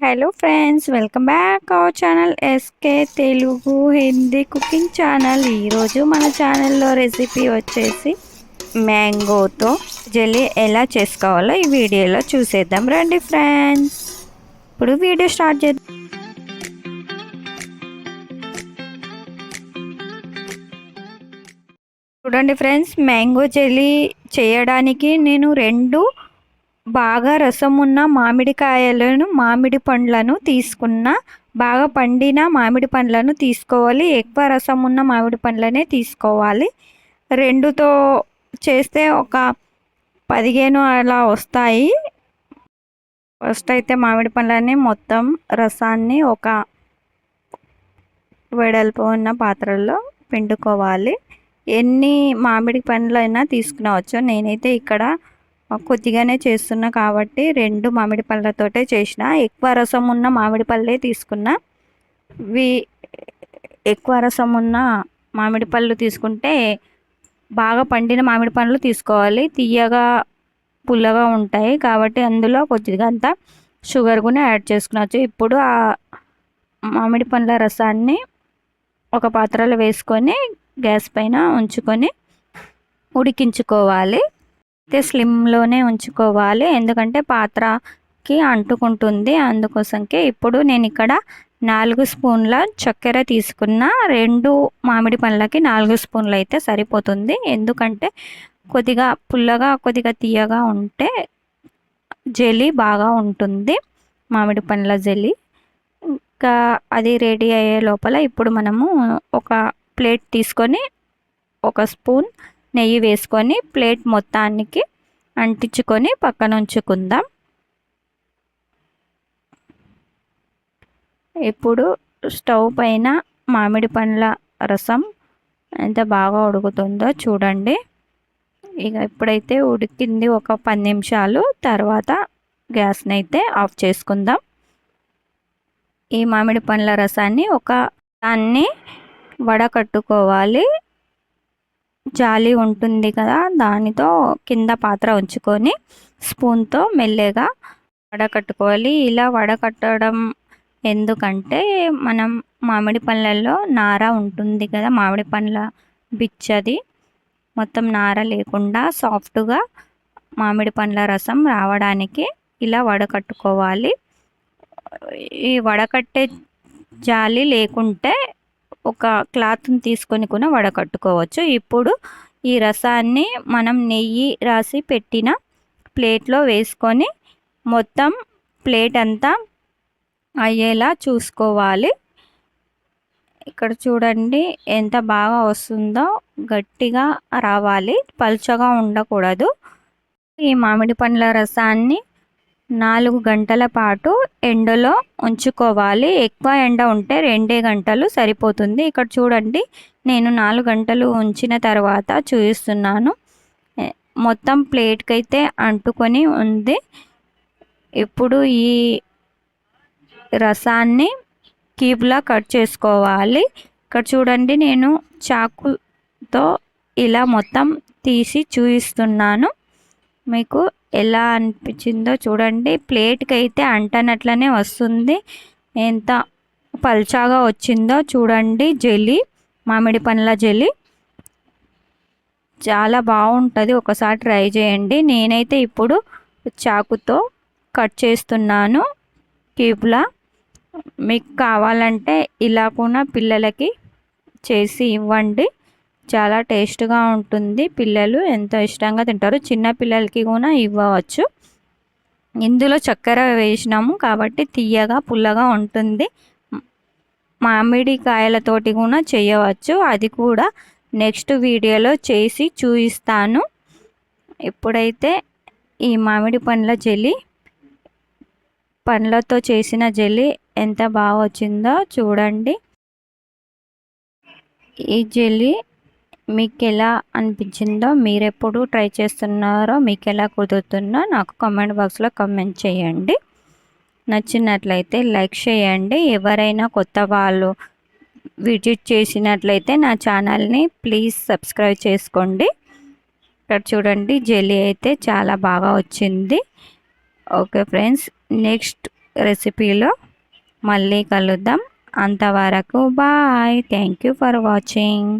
Hello friends welcome back our channel SK Telugu Hindi cooking channel ఈరోజు మన ఛానల్లో recipe వచ్చేసి మ్యాంగోతో జెల్లీ ఎలా చేసుకోవాలో ఈ వీడియోలో చూసేద్దాం. రండి ఫ్రెండ్స్ ఇప్పుడు వీడియో స్టార్ట్ చేద్దాం. చూడండి ఫ్రెండ్స్ మ్యాంగో జెల్లీ చేయడానికి నేను రెండు బాగా రసం ఉన్న మామిడికాయలను మామిడి పండ్లను తీసుకున్న బాగా పండిన మామిడి పండ్లను తీసుకోవాలి. ఎక్కువ రసం ఉన్న మామిడి పండ్లనే తీసుకోవాలి. రెండుతో చేస్తే ఒక పదిహేను అలా వస్తాయి. ఫస్ట్ అయితే మామిడి పండ్లని మొత్తం రసాన్ని ఒక వెడల్పు ఉన్న పాత్రలో పిండుకోవాలి. ఎన్ని మామిడి పండ్లైనా తీసుకునవచ్చు. నేనైతే ఇక్కడ కొద్దిగానే చేస్తున్నా కాబట్టి రెండు మామిడి పళ్ళతోటే చేసిన. ఎక్కువ రసం ఉన్న మామిడి పళ్ళే తీసుకున్నా. వి ఎక్కువ రసం ఉన్న మామిడి పళ్ళు తీసుకుంటే బాగా పండిన మామిడి పండ్లు తీసుకోవాలి. తీయగా పుల్లగా ఉంటాయి కాబట్టి అందులో కొద్దిగా అంత షుగర్ కూడా యాడ్ చేసుకునవచ్చు ఇప్పుడు ఆ మామిడి పండ్ల రసాన్ని ఒక పాత్రలో వేసుకొని గ్యాస్ పైన ఉంచుకొని ఉడికించుకోవాలి. అయితే స్లిమ్లోనే ఉంచుకోవాలి. ఎందుకంటే పాత్రకి అంటుకుంటుంది. అందుకోసంకే ఇప్పుడు నేను ఇక్కడ నాలుగు స్పూన్ల చక్కెర తీసుకున్న రెండు మామిడి పండ్లకి నాలుగు స్పూన్లు అయితే సరిపోతుంది. ఎందుకంటే కొద్దిగా పుల్లగా కొద్దిగా తీయగా ఉంటే జెలీ బాగా ఉంటుంది. మామిడి పండ్ల జెలీ. ఇంకా అది రెడీ అయ్యే లోపల ఇప్పుడు మనము ఒక ప్లేట్ తీసుకొని ఒక స్పూన్ నెయ్యి వేసుకొని ప్లేట్ మొత్తానికి అంటించుకొని పక్కన ఉంచుకుందాం. ఇప్పుడు స్టవ్ పైన మామిడి పండ్ల రసం ఎంత బాగా ఉడుకుతుందో చూడండి. ఇక ఇప్పుడైతే ఉడికింది ఒక పది నిమిషాలు తర్వాత గ్యాస్ని అయితే ఆఫ్ చేసుకుందాం. ఈ మామిడి పండ్ల రసాన్ని ఒక దాన్ని వడకట్టుకోవాలి. జాలి ఉంటుంది కదా దానితో కింద పాత్ర ఉంచుకొని స్పూన్తో మెల్లగా వడకట్టుకోవాలి. ఇలా వడకట్టడం ఎందుకంటే మనం మామిడి పండ్లలో నార ఉంటుంది కదా మామిడి పండ్ల బిచ్చది. మొత్తం నార లేకుండా సాఫ్ట్గా మామిడి పండ్ల రసం రావడానికి ఇలా వడకట్టుకోవాలి. ఈ వడకట్టే జాలి లేకుంటే ఒక క్లాత్ని తీసుకొని కూడా వడకట్టుకోవచ్చు. ఇప్పుడు ఈ రసాన్ని మనం నెయ్యి రాసి పెట్టిన ప్లేట్లో వేసుకొని మొత్తం ప్లేట్ అంతా అయ్యేలా చూసుకోవాలి. ఇక్కడ చూడండి ఎంత బాగా వస్తుందో గట్టిగా రావాలి. పలుచగా ఉండకూడదు. ఈ మామిడి పండ్ల రసాన్ని నాలుగు గంటల పాటు ఎండలో ఉంచుకోవాలి. ఎక్కువ ఎండ ఉంటే రెండే గంటలు సరిపోతుంది. ఇక్కడ చూడండి నేను నాలుగు గంటలు ఉంచిన తర్వాత చూపిస్తున్నాను. మొత్తం ప్లేట్కి అయితే అంటుకొని ఉంది. ఇప్పుడు ఈ రసాన్ని క్యూబ్లా కట్ చేసుకోవాలి. ఇక్కడ చూడండి నేను చాకుతో ఇలా మొత్తం తీసి చూపిస్తున్నాను. మీకు ఎలా అనిపించిందో చూడండి. ప్లేట్కి అయితే అంటనట్లనే వస్తుంది. ఎంత పల్చాగా వచ్చిందో చూడండి. జెలీ మామిడి పండ్ల జెలీ చాలా బాగుంటుంది. ఒకసారి ట్రై చేయండి. నేనైతే ఇప్పుడు చాకుతో కట్ చేస్తున్నాను. క్యూబ్లా. మీకు కావాలంటే ఇలా కూడా పిల్లలకి చేసి ఇవ్వండి. చాలా టేస్ట్గా ఉంటుంది. పిల్లలు ఎంతో ఇష్టంగా తింటారు చిన్న పిల్లలకి కూడా ఇవ్వవచ్చు. ఇందులో చక్కెర వేసినాము కాబట్టి తీయగా పుల్లగా ఉంటుంది. మామిడి కాయలతోటి కూడా చేయవచ్చు. అది కూడా నెక్స్ట్ వీడియోలో చేసి చూపిస్తాను. ఎప్పుడైతే ఈ మామిడి పండ్ల జెల్లీ పండ్లతో చేసిన జెల్లీ ఎంత బాగా వచ్చిందో చూడండి. ఈ జెల్లీ మీకు ఎలా అనిపించిందో మీరు ఎప్పుడు ట్రై చేస్తున్నారో మీకు ఎలా కుదురుతుందో నాకు కామెంట్ బాక్స్లో కామెంట్ చేయండి. నచ్చినట్లయితే లైక్ చేయండి. ఎవరైనా కొత్త వాళ్ళు విజిట్ చేసినట్లయితే నా ఛానల్ని ప్లీజ్ సబ్స్క్రైబ్ చేసుకోండి. ఇక్కడ చూడండి జెల్లీ అయితే చాలా బాగా వచ్చింది. ఓకే ఫ్రెండ్స్ నెక్స్ట్ రెసిపీలో మళ్ళీ కలుద్దాం. అంతవరకు bye. Thank you for watching.